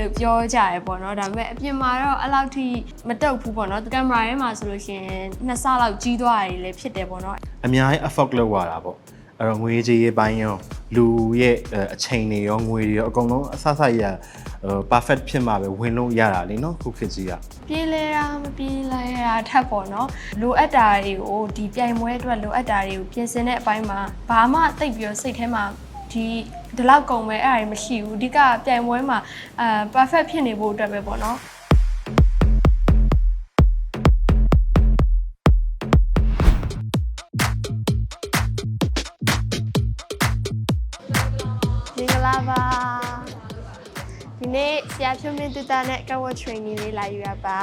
လိုပြောကြရပေါ့နော်ဒါပေမဲ့အပြင်မှာတော့အဲ့လောက်ထိမတုတ်ဘူးပေါ့နော်ကင်မရာထဲမှာဆိုလို့ရှိရင်နှစ်ဆလောက်ကြီးသွားတယ်လည်းဖြစ်တယ်ပေါ့နော်အများကြီး afford လုပ်ရတာပေါ့အဲ့တော့ငွေကြေးရေးပိုင်းရောလူရဲ့အဲအချိန်တွေရောငွေတွေရောအကုန်လုံးအဆဆရဟို perfect ဖြစ်မှာပဲဝင်လို့ရတာလေနော်ခုခေတ်ကြီးကပြေးလဲတာမပြေးလဲတာထပ်ပေါ့နော်လိုအပ်တာတွေကိုဒီပြိုင်ပွဲအတွက်လိုအပ်တာတွေကိုပြင်ဆင်တဲ့အပိုင်းမှာဘာမှတိတ်ပြီးတော့စိတ်ထဲမှာ ဒီဒီလောက်ကုန်ပဲအဲ့ဒါတွေမရှိဘူးအဓိကပြိုင်ပွဲမှာအာ perfect ဖြစ်နေဖို့အတွက်ပဲပေါ့နော်မင်္ဂလာပါဒီနေ့ဆရာဖြိုးမင်းတူတာနဲ့ cover training လေးလာယူရပါ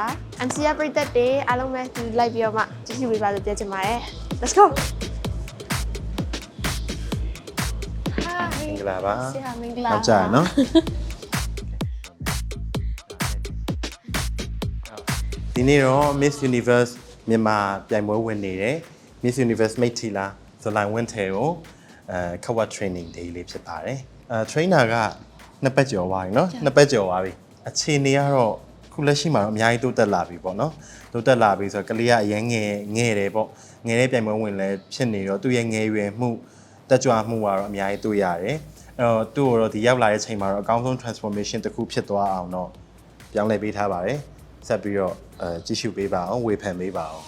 MCR ပရိသတ်တွေအားလုံးပဲဒီလိုက်ပြီးတော့မှကြည့်ရှုပေးပါလို့ပြောချင်ပါတယ် Let's go င်္ဂလာပါ ဆရာမင်္ဂလာ ဟုတ်ကြရနော်ဒီနေ့တော့ Miss Universe မြန်မာပြိုင်ပွဲဝင်နေတယ် Miss Universe မိတ်ထီလာဇလိုင်ဝင်းထဲကိုအဲ cover training day လေးဖြစ်ပါတယ်အဲ trainer ကနှစ်ပတ်ကျော်သွားပြီเนาะနှစ်ပတ်ကျော်သွားပြီအခြေအနေကတော့ခုလက်ရှိမှာတော့အများကြီးတိုးတက်လာပြီပေါ့နော်တိုးတက်လာပြီဆိုတော့ကလေးကအရင်ငယ်ငယ်တယ်ပေါ့ငယ်တဲ့ပြိုင်ပွဲဝင်လဲဖြစ်နေတော့သူ့ရဲ့ငယ်ရွယ်မှု တက်ကြွမှုကတော့အများကြီးတွေ့ရတယ်အဲ့တော့သူ့ကိုတော့ဒီရောက်လာတဲ့ချိန်မှာတော့အကောင်းဆုံး transformation တစ်ခုဖြစ်သွားအောင်တော့ပြောင်းလဲပေးထားပါတယ်ဆက်ပြီးတော့အဲကြည့်ရှုပေးပါအောင်ဝေဖန်ပေးပါအောင်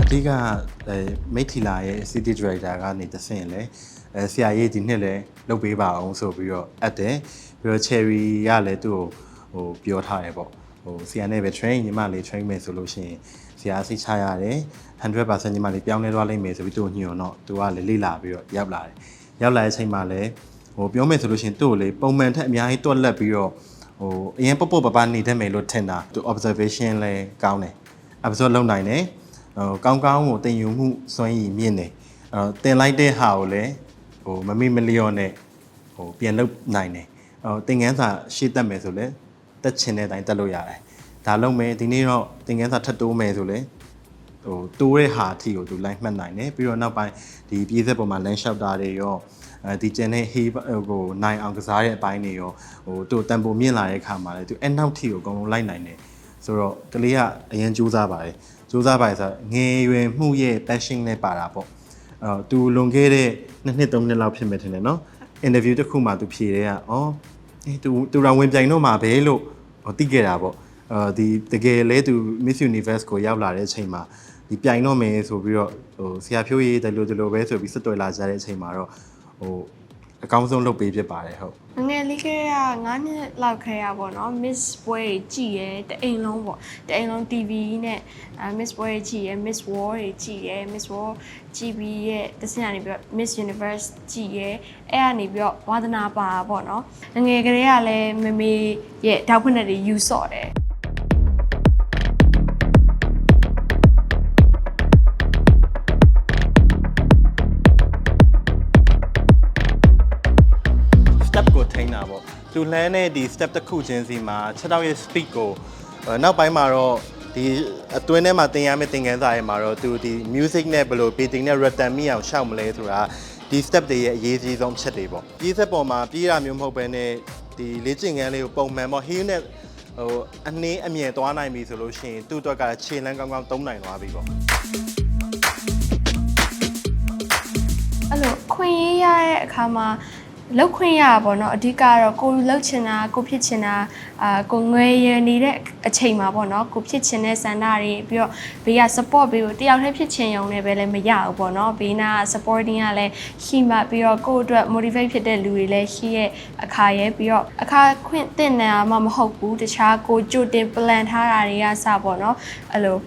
အဓိကအဲမိတ်ထီလာရဲ့ city director ကနေတဆင့်လဲအဲဆရာကြီးဒီနှစ်လဲလုပ်ပေးပါအောင်ဆိုပြီးတော့အပ်တယ်ပြီးတော့ cherry ကလည်းသူ့ကိုဟိုပြောထားတယ်ပေါ့ဟို ဆရာနဲ့ပဲ train ညီမလေး train မယ်ဆိုလို့ရှိရင်ဆရာစိတ်ချရတယ်100%ညီမလေးပြောင်းလဲသွားလိမ့်မယ်ဆိုပြီးသူ့ကိုညွှန်တော့သူကလည်းလေ့လာပြီးတော့ရောက်လာတယ်ရောက်လာတဲ့အချိန်မှာလည်းဟိုပြောမယ်ဆိုလို့ရှိရင်သူ့ကိုလေပုံမှန်ထက်အများကြီးတွက်လက်ပြီးတော့ဟိုအရင်ပုတ်ပုတ်ပပနေတတ်မယ်လို့ထင်တာသူ observation လဲကောင်းတယ် observe လုပ်နိုင်တယ်ဟိုကောင်းကောင်းကိုတင်ယူမှုစွမ်းရည်မြင့်တယ်အဲတော့တင်လိုက်တဲ့ဟာကိုလည်းဟိုမမေ့မလျော့နဲ့ဟိုပြန်လုပ်နိုင်တယ်ဟိုတင်ငန်းစာရှေ့တက်မယ်ဆိုလည်း တက်ချင်တဲ့အတိုင်းတက်လို့ရတယ်ဒါလုံးမယ်ဒီနေ့တော့တင်ငန်းစာထပ်တိုးမယ်ဆိုလည်းဟိုတိုးတဲ့ဟာအထိကိုသူလိုက်မှတ်နိုင်တယ်ပြီးတော့နောက်ပိုင်းဒီပြည်သက်ပေါ်မှာလမ်းလျှောက်တာတွေရောအဲဒီကျန်တဲ့ဟေးဟိုနိုင်အောင်ကစားတဲ့အပိုင်းတွေရောဟိုသူတန်ပိုမြင့်လာတဲ့အခါမှာလည်းသူအနောက်ထိကိုအကုန်လုံးလိုက်နိုင်တယ်ဆိုတော့ကလေးကအရင်ကြိုးစားပါတယ်စူးစမ်းပါလေဆိုငယ်ရွယ်မှုရဲ့ passion နဲ့ပါတာပေါ့အဲ့တော့ तू လွန်ခဲ့တဲ့နှစ်နှစ်သုံးနှစ်လောက်ဖြစ်မယ်ထင်တယ်နော် interview တစ်ခုမှ तू ဖြေတဲ့ကဩ အေးသူသူတော်ဝင်ပြိုင်တော့မှာပဲလို့သိခဲ့တာပေါ့အဲဒီတကယ်လဲသူ Miss Universe ကိုရောက်လာတဲ့အချိန်မှာဒီပြိုင်တော့မယ်ဆိုပြီးတော့ဟိုဆရာဖြိုးရေးတယ်လို့ဒီလိုပဲဆိုပြီးဆက်တွေ့လာကြတဲ့အချိန်မှာတော့ဟို အကောင်းဆုံးလုပ်ပေးဖြစ်ပါတယ်ဟုတ်ငယ်လေးကလေးက9နှစ်လောက်ခဲရပေါ့နော် Miss ပွဲကြည့်ရဲတအိမ်လုံးပေါ့တအိမ်လုံး TV နဲ့အဲ Miss ပွဲကြည့်ရဲ Miss War တွေကြည့်ရဲ Miss War ကြည့်ပြီးရဲ့တစင်ကနေပြီးတော့ Miss Universe ကြည့်ရဲအဲ့ကနေပြီးတော့ဝါသနာပါပေါ့နော်ငယ်ကလေးကလည်းမမေရဲ့ဓာတ်ဖွင့်တဲ့တွေယူဆော့တယ် သူလှမ်းတဲ့ဒီ step တစ်ခုချင်းစီမှာ6တောက်ရဲ့ speed ကိုအဲနောက်ပိုင်းမှာတော့ဒီအတွင်းထဲမှာသင်ရမယ့်သင်ခန်းစာရဲ့မှာတော့သူဒီ music နဲ့ဘယ်လို beating နဲ့ rhythm မိအောင်ရှောက်မလဲဆိုတာဒီ step တွေရဲ့အရေးကြီးဆုံးအချက်တွေပေါ့ပြေးဆက်ပေါ်မှာပြေးတာမျိုးမဟုတ်ဘဲနဲ့ဒီလေ့ကျင့်ခန်းလေးကိုပုံမှန်ပေါ့ heel နဲ့ဟိုအနှင်းအမြင်သွားနိုင်ပြီဆိုလို့ရှိရင်သူ့အတွက်ကခြေလန်းကောင်းကောင်းသုံးနိုင်သွားပြီပေါ့အဲ့လိုခွင့်ရေးရတဲ့အခါမှာ လောက်ခွင့်ရတာပေါ့နော်အဓိကတော့ကိုလှုပ်ချင်တာကိုဖြစ်ချင်တာအာကိုငွေရနေတဲ့အချိန်မှာပေါ့နော်ကိုဖြစ်ချင်တဲ့စန္ဒတွေပြီးတော့ဘေးက support ပေးဖို့တယောက်တည်းဖြစ်ချင်ရုံနဲ့ပဲလည်းမရဘူးပေါ့နော်ဘေးနာက supporting ကလည်းရှိမှပြီးတော့ကိုယ့်အတွက် motivate ဖြစ်တဲ့လူတွေလည်းရှိရဲ့အခါရဲ့ပြီးတော့အခါခွင့်တင်နေတာမှမဟုတ်ဘူးတခြားကိုကြိုတင် plan ထားတာတွေကစပေါ့နော်အဲ့လို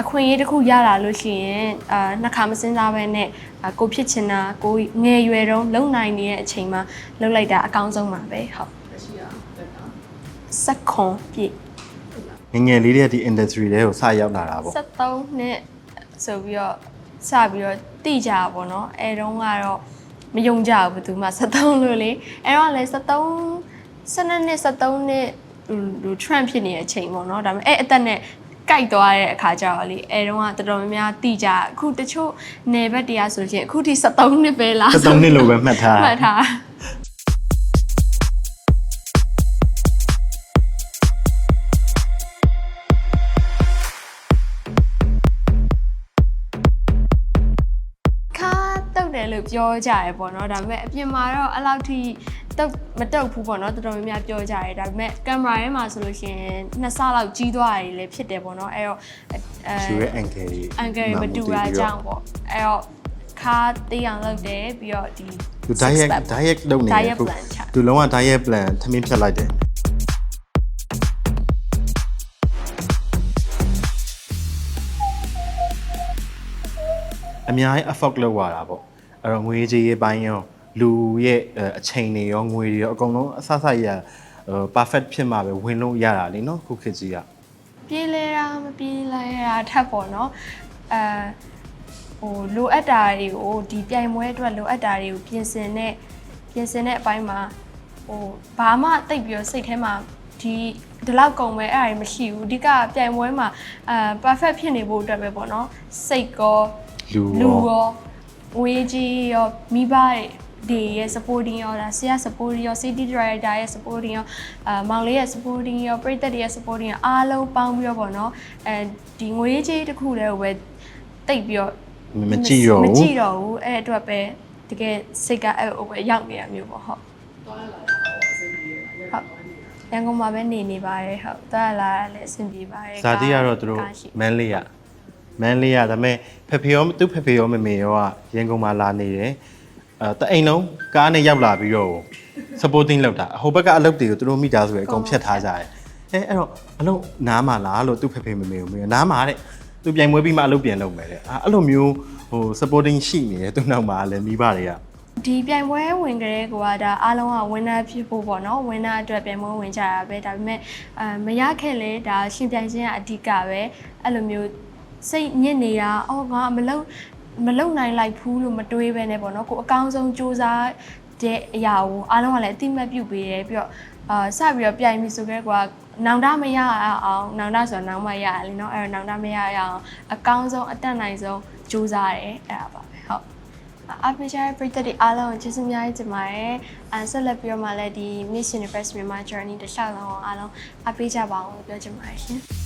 အခွင့်အရေးတစ်ခုရလာလို့ရှိရင်အာနှစ်ခါမစင်းစားပဲနဲ့အာကိုဖြစ်ချင်တာကိုငယ်ရွယ်တုန်းလုံနိုင်နေတဲ့အချိန်မှာလှုပ်လိုက်တာအကောင်းဆုံးပါပဲဟုတ်စက်ခွန်ပြည့်ငယ်ငယ်လေးတွေကဒီ industry တွေကိုစရောက်လာတာပေါ့73နှစ်ဆိုပြီးတော့စပြီးတော့တိကြတာပေါ့နော်အဲတုန်းကတော့မယုံကြဘူးဘယ်သူမှ73လို့လေအဲတော့လည်း73 12နှစ်73နှစ်ဟို trend ဖြစ်နေတဲ့အချိန်ပေါ့နော်ဒါပေမဲ့အဲအသက်နဲ့ ကြိုက်သွားတဲ့အခါကျတော့လေအဲတော့ကတော်တော်များများတိကြအခုတချို့နယ်ဘက်တရားဆိုလို့ချင်းအခုထိ73နှစ်ပဲလား73နှစ်လို့ပဲမှတ်ထားမှတ်ထားခါတုတ်တယ်လို့ပြောကြရပေါ့နော်ဒါပေမဲ့အပြင်မှာတော့အဲ့လောက်ထိ တုတ်မတုတ်ဘူးပေါ့နော်တော်တော်များများပြောကြရတယ်ဒါပေမဲ့ကင်မရာထဲမှာဆိုလို့ရှိရင်နှစ်ဆလောက်ကြီးသွားတယ်လည်းဖြစ်တယ်ပေါ့နော်အဲ့တော့အဲယူရဲ့ angle ကြီးအန်ကယ်မတူတာကြောင့်ပေါ့အဲ့တော့ခါတေးအောင်လုပ်တယ်ပြီးတော့ဒီသူ diet diet လုပ်နေတယ် diet plan ချသူလုံးဝ diet plan ထမင်းဖြတ်လိုက်တယ်အများကြီး effort လုပ်ရတာပေါ့အဲ့တော့ငွေကြေးရေးပိုင်းရော လူရဲ့အဲအချိန်တွေရောငွေတွေရောအကုန်လုံးအဆဆရဟို perfect ဖြစ်မှာပဲဝင်လို့ရတာလीเนาะခုခေတ်ကြီးက ပြေးလဲတာမပြေးလဲတာထပ်ပေါ့နော်အဲဟိုလိုအပ်တာတွေကိုဒီပြိုင်ပွဲအတွက်လိုအပ်တာတွေကိုပြင်ဆင်တဲ့ပြင်ဆင်တဲ့အပိုင်းမှာဟိုဘာမှတိတ်ပြီးတော့စိတ်ထဲမှာဒီဒီလောက်ကုန်ပဲအဲ့ဒါတွေမရှိဘူးအဓိကပြိုင်ပွဲမှာအဲ perfect ဖြစ်နေဖို့အတွက်ပဲပေါ့နော်စိတ်ကော လူ လူ ရော ရောဝေးကြီးရောမိဘတွေ ရဲ့ supporting ရောဒါဆရာ supporting ရော city director ရဲ့ supporting ရောအာမောင်လေးရဲ့ supporting ရောပြည်သက်တွေရဲ့ supporting ရောအားလုံးပေါင်းပြီးတော့ပေါ့နော်အဲဒီငွေကြီးတစ်ခုတည်းကိုပဲတိတ်ပြီးတော့မကြည့်ရောမဘူးကြည့်တော့ဘူးအဲ့အတွက်ပဲတကယ်စိတ်ကအဲ့ဟိုပဲရောက်နေတာမျိုးပေါ့ဟုတ်ဟုတ်ရန်ကုန်မှာပဲနေနေပါတယ်ဟုတ်တော်လာလည်းအဆင်ပြေပါတယ်ဇာတိကတော့သူတို့ကားရှိမန်းလေးရမန်းလေးရဒါပေမဲ့ဖေဖေရောသူ့ဖေဖေရောမမေရောကရန်ကုန်မှာလာနေတယ် အဲတအိမ်လုံးကားနဲ့ရောက်လာပြီးတော့ supporting လုပ်တာအဟိုဘက်ကအလုပ်တွေကိုသူတို့မိသားစုတွေအကုန်ဖြတ်ထားကြတယ်အဲအဲ့တော့အလုပ်နားမှာလားလို့သူ့ဖေဖေမမေကိုမေးနားမှာတဲ့သူပြိုင်ပွဲပြီးမှအလုပ်ပြန်လုပ်မယ်တဲ့အဲ့လိုမျိုးဟို supporting ရှိနေတယ်သူ့နောက်မှာလည်းမိဘတွေကဒီပြိုင်ပွဲဝင်ကြတဲ့ကွာဒါအားလုံးက winner ဖြစ်ဖို့ပေါ့နော် winner အတွက်ပြိုင်ပွဲဝင်ကြတာပဲဒါပေမဲ့အဲမရခဲ့လေဒါရှင်ပြိုင်ခြင်းကအဓိကပဲအဲ့လိုမျိုးစိတ်ညစ်နေတာအော်ငါမလုံ မလုံနိုင်လိုက်ဘူးလို့မတွေးပဲနဲ့ပေါ့နော်ကိုအကောင်းဆုံးစူးစမ်းတဲ့အရာကိုအားလုံးကလည်းအတိမတ်ပြုတ်ပေးတယ်ပြီးတော့အာစပြီးတော့ပြိုင်ပြီဆိုကြကွာနောင်တမရအောင်နောင်တဆိုတော့နောင်မရရလေနော်အဲ့တော့နောင်တမရရအောင်အကောင်းဆုံးအတက်နိုင်ဆုံးစူးစမ်းတယ်အဲ့ဒါပါပဲဟုတ်အပိချာပရိသတ်တွေအားလုံးကိုကျေးဇူးအများကြီးတင်ပါတယ်။အဲဆက်လက်ပြီးတော့မှလည်းဒီ Miss Universe မြန်မာ journey တစ်လျှောက်လုံးကိုအားလုံးအပိချပါအောင်လို့ပြောချင်ပါတယ်ရှင်။